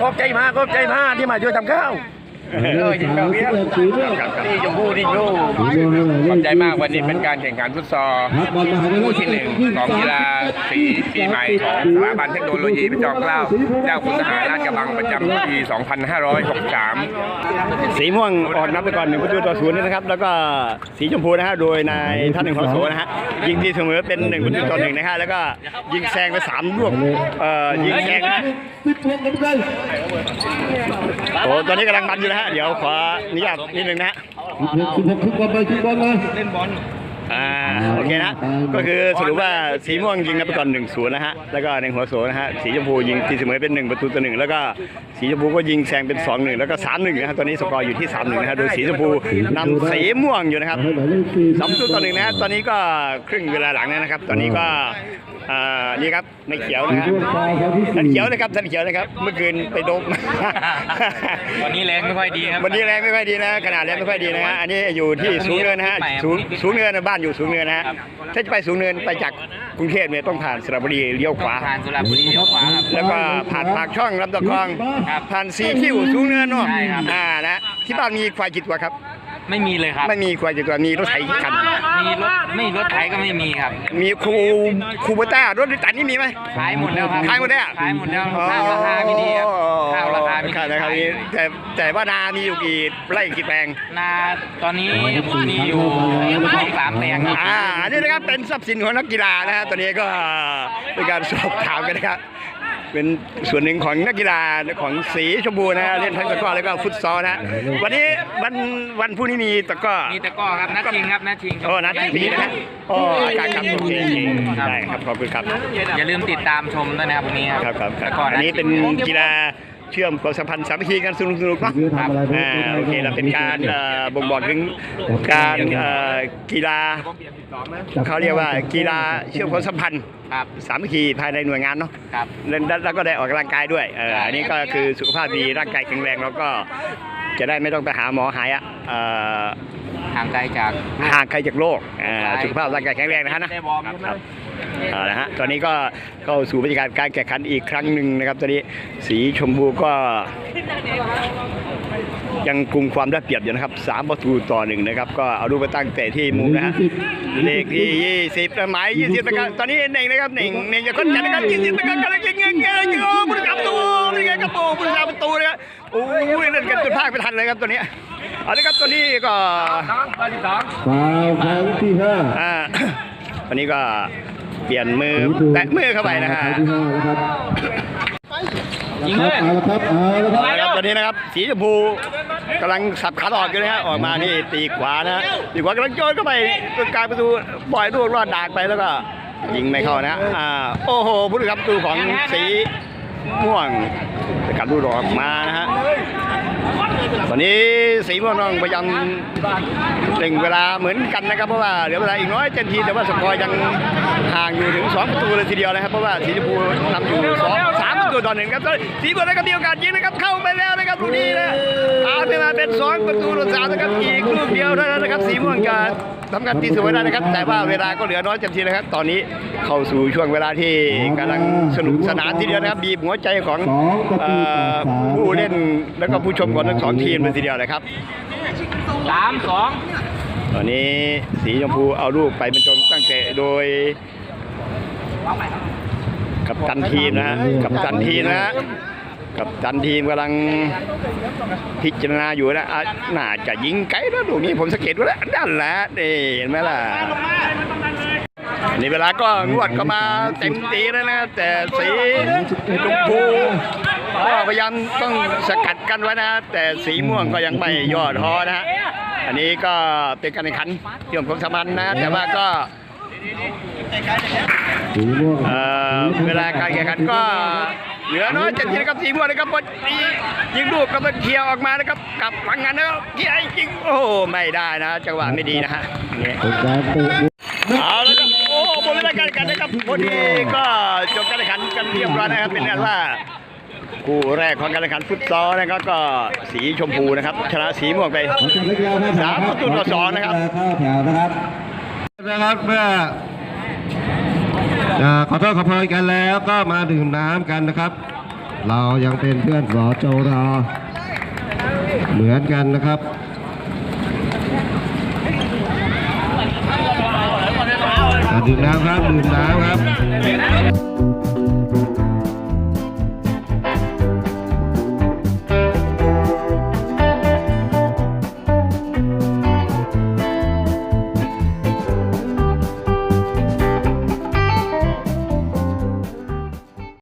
ขอบใจมากขอบใจมากที่มาช่วยทำข้าว เออยิงแบบนี้สีม่วงนี่ชมพู่นี่ลูกสีม่วงให้หมายเลขอบขใจมากวันนี้เป็นการแข่งขันฟุตซอลครับบอลมาหาได้เลคู่ขที่หนึ่งของกีฬาสีปีใหม่ของสถาบันเทคโนโลยีพระจอมเกล้าเจ้าคุณทหารราชกระบังประจำปี 2563 สีม่วงออกนับไปก่อนหนึ่งประตูต่อศูนย์นะครับ แล้วก็สีชมพูนะฮะโดยนายท่านหนึ่งของโสนะฮะยิงทีเสมอเป็นหนึ่งประตูต่อหนึ่งนะฮะแล้วก็ยิงแซงไปสามลูกเอ่อยิงแซงสิบหกกันกันโอ้ตอนนี้กำลังมันอยู่นะฮะเดี๋ยวขออนุญาตนิดนึงนะฮะสิบหกสิบหกทุกบอลไปทุกบอล อ่า โอเคนะ ก็คือสรุปว่าสีม่วงยิงนับไปก่อนหนึ่งศูนย์นะฮะ แล้วก็ในหัวโสนะฮะ สีชมพูยิงทีเสมอเป็นหนึ่งประตูต่อหนึ่งแล้วก็สีชมพูก็ยิงแซงเป็นสองหนึ่งแล้วก็สามหนึ่งนะฮะ ตอนนี้สกอร์อยู่ที่สามหนึ่งนะฮะ โดยสีชมพูนำสีม่วงอยู่นะครับให้หมายเลขสี่สองประตูต่อหนึ่งนะฮะ ตอนนี้ก็ครึ่งเวลาหลังแล้วนะครับ ตอนนี้ก็อ่านี่ครับในเขียวนะฮะม่วงฟาวครั้งที่ท่านสี่เขียวนะครับท่านเขียวนะครับ เมื่อคืนไปโดมวันนี้แรงไม่ค่อยดีครับวันนี้แรงไม่ค่อยดีนะขนาดแรงไม่ค่อยดีนะฮะอันนี้อยู่ที่สูงเนินนะฮะสูงสูงเนินนะบ้านอยู่สูงเนินนะฮะถ้าจะไปสูงเนินไปจากกรุงเทพเนี่ยต้องผ่านสระบุรีเลี้ยวขวา ผ่านสุราษฎร์บุรีเลี้ยวขวาครับ แล้วก็ผ่านปากช่องลำตะคอง ครับผ่านสีคิ้วสูงเนินเนาะใช่ครับ อ่านะที่บ้านมีควายกี่ตัวครับ ไม่มีเลยครับ ไม่มีควายกี่ตัวมีรถไถกี่คัน มีรถไม่รถไถก็ไม่มีครับ มีคูคูเบต้ารถดิตันนี่มีไหม ขายหมดแล้วครับขายหมดแล้ว ขายหมดแล้วข้าวราคาไม่ดีครับข้าวราคาไม่ดีข้าวราคาไม่ดีแต่แต่ว่านามีอยู่กี่ไร่กี่แปลง นาตอนนี้มีอยู่สองสามแปลงครับอ่าอันนี้นะครับเป็นทรัพย์สินของนักกีฬานะฮะตอนนี้ก็เป็นการสอบถามกันนะครับ เป็นส่วนหนึ่งของนักกีฬาของสีชมพูนะฮะเล่นทั้งตะกร้อแล้วก็ฟุตซอลนะฮะวันนี้วันวันพรุ่งนี้มีตะกร้อมีตะกร้อครับนัดชิงครับนัดชิงครับโอ้นัดที่สี่นะฮะโอ้อากาศครับโอเคโอเคครับได้ครับขอบคุณครับอย่าลืมติดตามชมด้วยนะครับวันนี้ครับครับครัตะบกร้ออัอันนี้เป็นกีฬา เชื่อมความสัมพันธ์สามัคคีกันสนุกสนุกๆเนาะคือทำอะไรไม่อ่ารู้โอเคเราเป็นการเอ่อบ่งบอกถึงการเอ่อกีฬาเขาเรียกว่ากีฬาเชื่อมความสัมพันธ์ครับสามัคคีภายในหน่วยงานเนาะครับแล้วแล้วก็ได้ออกกำลังกายด้วยเอออันนี้ก็คือสุขภาพดีร่างกายแข็งแรงแล้วก็จะได้ไม่ต้องไปหาหมอหายอะเอ่อห่างไกลจากห่างไกลจากโรคอ่าสุขภาพร่างกายแข็งแรงนะฮะนะ ได้วอร์มครับครับเอาละฮะตอนนี้ก็เข้าสู่บรรยากาศการแข่งขันอีกครั้งหนึ่งนะครับ ตอนนี้สีชมพูก็ ยังกลุ่มความได้เปรียบอยู่นะครับสามประตูต่อหนึ่งนะครับ ก็เอาลูกไปตั้งแต่ที่มุมนะฮะเลขที่ยี่สิบหมายยี่สิบนะครับตอนนี้เน่งนะครับเน่งเน่งจะค้นจัดนะครับยี่สิบนะครับกำลังยิงเงี้ยเงี้ยเงี้ยโอ้ผู้รักษาประตูเป็นไงครับโอ้ผู้รักษาประตูนะครับโอ้ยเล่นกันจนพลาดไปทันเลยครับตัวนี้เอาละครับตัวนี้ก็ฟาวครั้งที่ห้าอ่าวันนี้ก็ เปลี่ยนมือแตะมือเข้าไปนะฮะครั้งที่ห้านะครับยิงเลยเอาละครับเอาละครับเอาละครับตอนนี้นะครับ สีชมพูกำลังสับขาหลอกอยู่นะฮะออกมานี่ตีขวานะฮะตีขวากำลังโยนเข้าไปตรงกลางประตูปล่อยลูกรอดดากไปแล้วก็ยิงไม่เข้านะฮะอ่าโอ้โหผู้รักษาประตูของสีม่วงสกัดลูกออกมานะฮะ ตอนนี้สีม่วงน้องพยายามเร่งเวลาเหมือนกันนะครับเพราะว่าเหลือเวลาอีกน้อยเจ็ดทีแต่ว่าสกอร์ยังห่างอยู่ถึงสองประตูเลยทีเดียวนะครับเพราะว่าสีชมพูนำอยู่สอง สามประตูต่อหนึ่งครับสีม่วงนะครับมีโอกาสยิงนะครับเข้าไปแล้วนะครับลูกนี้นะอาไปมาเป็นสองประตูต่อสามนะครับอีกลูกเดียวเท่านั้นนะครับสีม่วงจะทำการตีเสมอได้นะครับ แต่ว่าเวลาก็เหลือน้อยเต็มทีนะครับ ตอนนี้เข้าสู่ช่วงเวลาที่กำลังสนุกสนานทีเดียวนะครับบีบหัวใจของสองประเอ่ตูต่ออสามผู้เล่นแล้วก็ผู้ชมของทั้งสองทีมเลยทีเดียวเลยครับสามสองตอนนี้สีชมพูเอาลูกไปบรรจงตั้งแต่โดย กับตันทีมนะฮะกับตันทีมนะฮะกับตันทีมกำลังพิจารณาอยู่นะอะน่าจะยิงไกลนะลูกนี้ผมสังเกตว่าแล้วนั่นแหละนี่เห็นไหมล่ะนี่เวลาก็งวดเข้ามาเต็มตีแล้วนะ แต่สีชมพูก็พยายามต้องสกัดกันไว้นะ แต่สีม่วงก็ยังไม่ย่อท้อนะฮะอันนี้ก็เป็นการแข่งขันเกี่ยวกับความสามัญนะ แต่ว่าก็ สีม่วงเอ่อเวลาการแข่งขันก็เหลือน้อยเจ็ดทีนะครับสีม่วงนะครับพอดียิงลูกก็มาเคลียร์ออกมานะครับกลับหลังงานนะครับที่ไอ้ยิงโอ้ไม่ได้นะจังหวะไม่ดีนะฮะนี่เป็นการเตะเอาละครับโอ้หมดเวลาการแข่งขันนะครับพอดีก็จบการแข่งขันกันเรียบร้อยนะครับเป็นอันว่าคู่แรกของการแข่งขันฟุตซอลนะครับก็สีชมพูนะครับชนะสีม่วงไปสามประตูต่อสองนะครับเข้าแถว นะครับเมื่อขอโทษขอโพยกันแล้วก็มาดื่มน้ำกันนะครับ เรายังเป็นเพื่อนสอโจรอเหมือนกันนะครับดื่มน้ำครับดื่มน้ำครับ